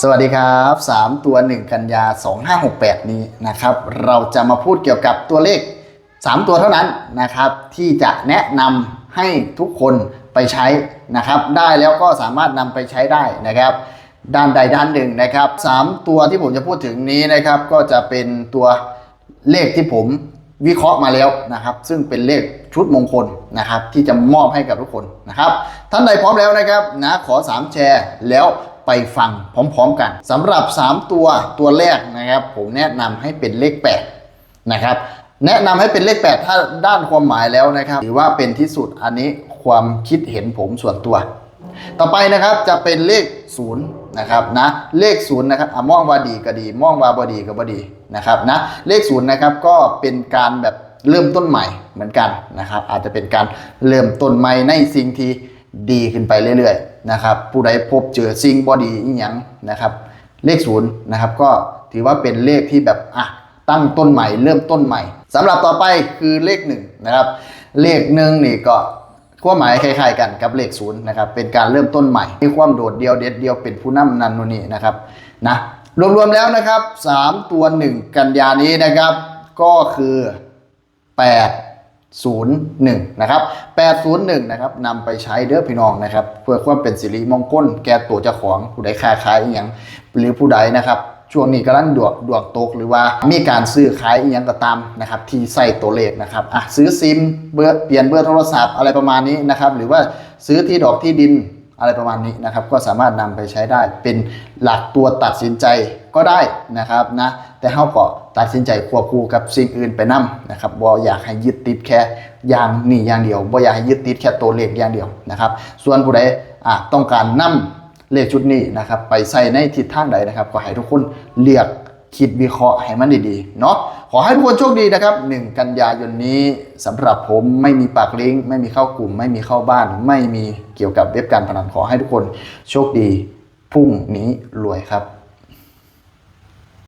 สวัสดีครับ 3 ตัว 1 กันยา 2568 นี้นะครับ เราจะมาพูดเกี่ยวกับตัวเลข 3 ตัวเท่านั้นนะครับ ที่จะแนะนำให้ทุกคนไปใช้นะครับ ได้แล้วก็สามารถนำไปใช้ได้นะครับ ด้านใดด้านหนึ่งนะครับ 3 ตัวที่ผมจะพูดถึงนี้นะครับ ก็จะเป็นตัวเลขที่ผมวิเคราะห์มาแล้วนะครับ ซึ่งเป็นเลขชุดมงคลนะครับ ที่จะมอบให้กับทุกคนนะครับ ท่านใดพร้อมแล้วนะครับนะขอ 3 แชร์แล้ว ไปฟังพร้อมๆกันสำหรับ 3 ตัวตัวแรกนะครับ ผมแนะนำให้เป็นเลข 8 นะครับ แนะนำให้เป็นเลข 8 ถ้าด้านความหมายแล้วนะครับถือว่าเป็นที่สุดอันนี้ความคิดเห็นผมส่วนตัว ต่อไปนะครับจะเป็นเลข 0 นะครับนะเลข 0 นะครับอะมองว่าดีก็ดีมองว่าบดีก็บดีนะครับนะเลข 0 นะครับก็เป็นการแบบเริ่มต้นใหม่เหมือนกันนะครับ อาจจะเป็นการเริ่มต้นใหม่ในสิ่งที่ ดีขึ้นไปเรื่อยๆนะครับผู้ใดพบเจอสิ่งบอดีอีหยังนะครับ เลขศูนย์นะครับก็ถือว่าเป็นเลขที่แบบอะตั้งต้นใหม่เริ่มต้นใหม่สำหรับต่อไปคือเลขหนึ่งนะครับเลขหนึ่งนี่ก็ความหมายคล้ายๆกันกับเลขศูนย์นะครับเป็นการเริ่มต้นใหม่มีความโดดเดียวเด็ดเดียวเป็นผู้นำนันโนนี่นะครับนะรวมๆแล้วนะครับ 3 ตัว 1 กันยานี้นะครับ ก็คือ 801นะครับ801นะครับนำไปใช้เด้อพี่น้องนะครับเพื่อความเป็นสิริมงคลแก่ตัวเจ้าของผู้ใดค้าขายอย่างหรือผู้ใดนะครับช่วงนี้กำลังดวกดวกตกหรือว่ามีการซื้อขายอีหยังก็ตามนะครับที่ใส่ตัวเลขนะครับอะซื้อซิมเบอร์เปลี่ยนเบอร์โทรศัพท์อะไรประมาณนี้นะครับหรือว่าซื้อที่ดอกที่ดิน อะไรประมาณนี้นะครับ ก็สามารถนำไปใช้ได้เป็นหลักตัวตัดสินใจก็ได้นะครับนะแต่เขาก็ตัดสินใจควบคู่กับสิ่งอื่นไปนํนะครับบ่อยากให้ยึดติดแค่อย่างนี้อย่างเดียวบ่อยากให้ยึดติดแค่ตัวเลขอย่างเดียวนะครับ ส่วนผู้ใดอะต้องการนำเลขชุดนี้นะครับไปใส่ในทิศทางใดนะครับ ก็ให้ทุกคนเลือก คิดวิเคราะห์ให้มันดีๆ เนาะขอให้ทุกคนโชคดีนะครับ 1 กันยายนนี้สำหรับผมไม่มีปากลิงก์ไม่มีเข้ากลุ่ม ไม่มีเข้าบ้าน ไม่มีเกี่ยวกับเว็บการพนันขอให้ทุกคนโชคดีพรุ่งนี้รวยครับ